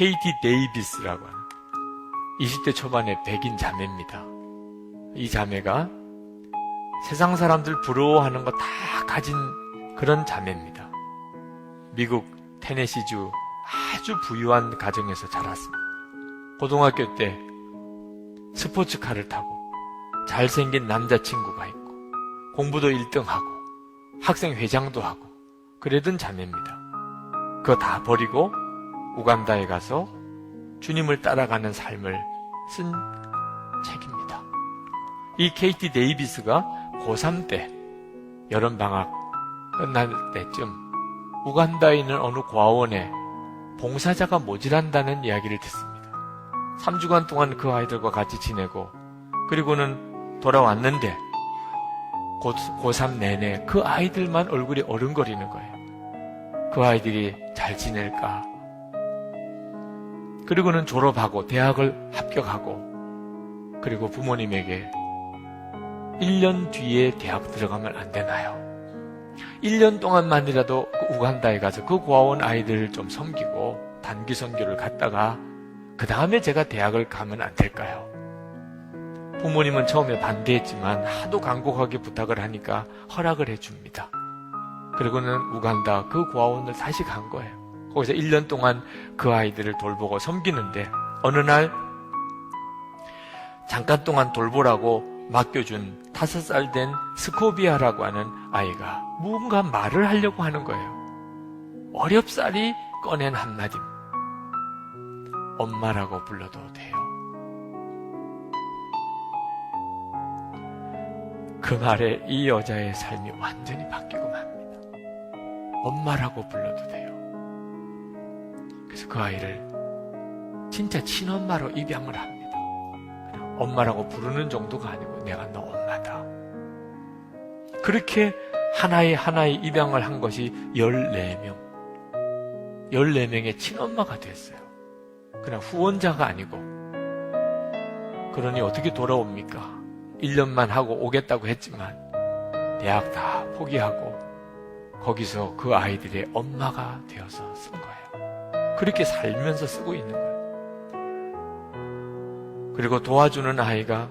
케이티 데이비스라고 하는 20대 초반의 백인 자매입니다. 이 자매가 세상 사람들 부러워하는 거 다 가진 그런 자매입니다. 미국 테네시주 아주 부유한 가정에서 자랐습니다. 고등학교 때 스포츠카를 타고 잘생긴 남자친구가 있고 공부도 1등하고 학생 회장도 하고 그러던 자매입니다. 그거 다 버리고 우간다에 가서 주님을 따라가는 삶을 쓴 책입니다. 이 케이티 데이비스가 고3 때 여름 방학 끝날 때쯤 우간다에 있는 어느 과원에 봉사자가 모자란다는 이야기를 듣습니다. 3주간 동안 그 아이들과 같이 지내고 그리고는 돌아왔는데 고, 고3 내내 그 아이들만 얼굴이 어른거리는 거예요. 그 아이들이 잘 지낼까? 그리고는 졸업하고 대학을 합격하고 그리고 부모님에게 1년 뒤에 대학 들어가면 안 되나요? 1년 동안만이라도 그 우간다에 가서 그 고아원 아이들을 좀 섬기고 단기 선교를 갔다가 그 다음에 제가 대학을 가면 안 될까요? 부모님은 처음에 반대했지만 하도 간곡하게 부탁을 하니까 허락을 해줍니다. 그리고는 우간다 그 고아원을 다시 간 거예요. 거기서 1년 동안 그 아이들을 돌보고 섬기는데 어느 날 잠깐 동안 돌보라고 맡겨준 다섯 살된 스코비아라고 하는 아이가 무언가 말을 하려고 하는 거예요. 어렵사리 꺼낸 한마디. 엄마라고 불러도 돼요. 그 말에 이 여자의 삶이 완전히 바뀌고 맙니다. 엄마라고 불러도 돼요. 그래서 그 아이를 진짜 친엄마로 입양을 합니다. 엄마라고 부르는 정도가 아니고 내가 너 엄마다. 그렇게 하나의 하나의 입양을 한 것이 14명. 14명의 친엄마가 됐어요. 그냥 후원자가 아니고. 그러니 어떻게 돌아옵니까? 1년만 하고 오겠다고 했지만 대학 다 포기하고 거기서 그 아이들의 엄마가 되어서 쓴 거예요. 그렇게 살면서 쓰고 있는 거예요. 그리고 도와주는 아이가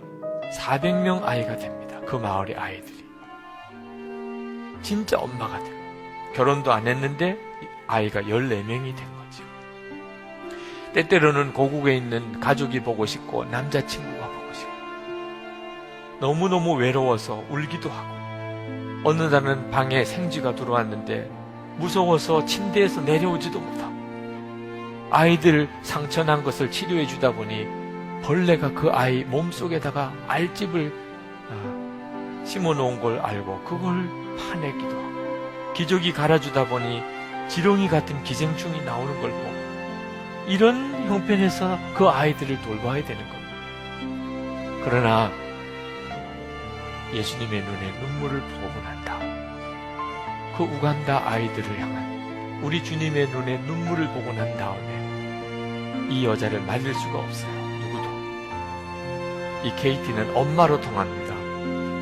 400명 아이가 됩니다. 그 마을의 아이들이. 진짜 엄마가 돼요. 결혼도 안 했는데 아이가 14명이 된 거죠. 때때로는 고국에 있는 가족이 보고 싶고 남자친구가 보고 싶고 너무너무 외로워서 울기도 하고 어느 날은 방에 생쥐가 들어왔는데 무서워서 침대에서 내려오지도 못하고 아이들 상처 난 것을 치료해 주다 보니 벌레가 그 아이 몸속에다가 알집을 아, 심어 놓은 걸 알고 그걸 파내기도 하고 기저귀 갈아주다 보니 지렁이 같은 기생충이 나오는 걸 보고 이런 형편에서 그 아이들을 돌봐야 되는 겁니다. 그러나 예수님의 눈에 눈물을 보고 난 다음 그 우간다 아이들을 향한 우리 주님의 눈에 눈물을 보고 난 다음에 이 여자를 말릴 수가 없어요. 누구도. 이 케이티는 엄마로 통합니다.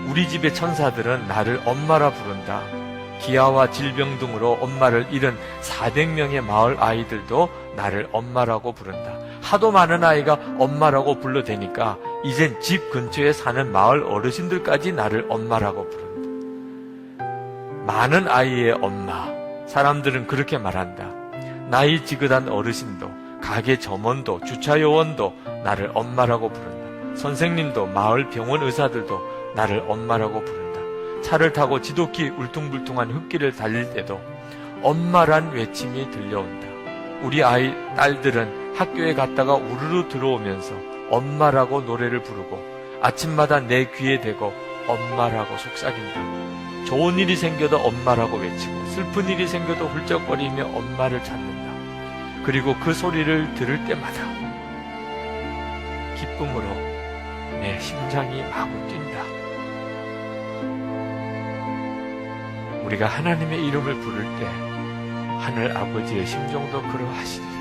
우리 집의 천사들은 나를 엄마라 부른다. 기아와 질병 등으로 엄마를 잃은 400명의 마을 아이들도 나를 엄마라고 부른다. 하도 많은 아이가 엄마라고 불러대니까 이젠 집 근처에 사는 마을 어르신들까지 나를 엄마라고 부른다. 많은 아이의 엄마. 사람들은 그렇게 말한다. 나이 지긋한 어르신도, 가게 점원도, 주차 요원도 나를 엄마라고 부른다. 선생님도, 마을 병원 의사들도 나를 엄마라고 부른다. 차를 타고 지독히 울퉁불퉁한 흙길을 달릴 때도 엄마란 외침이 들려온다. 우리 아이 딸들은 학교에 갔다가 우르르 들어오면서 엄마라고 노래를 부르고 아침마다 내 귀에 대고 엄마라고 속삭인다. 좋은 일이 생겨도 엄마라고 외치고 슬픈 일이 생겨도 훌쩍거리며 엄마를 찾는다. 그리고 그 소리를 들을 때마다 기쁨으로 내 심장이 마구 뛴다. 우리가 하나님의 이름을 부를 때 하늘 아버지의 심정도 그러하시.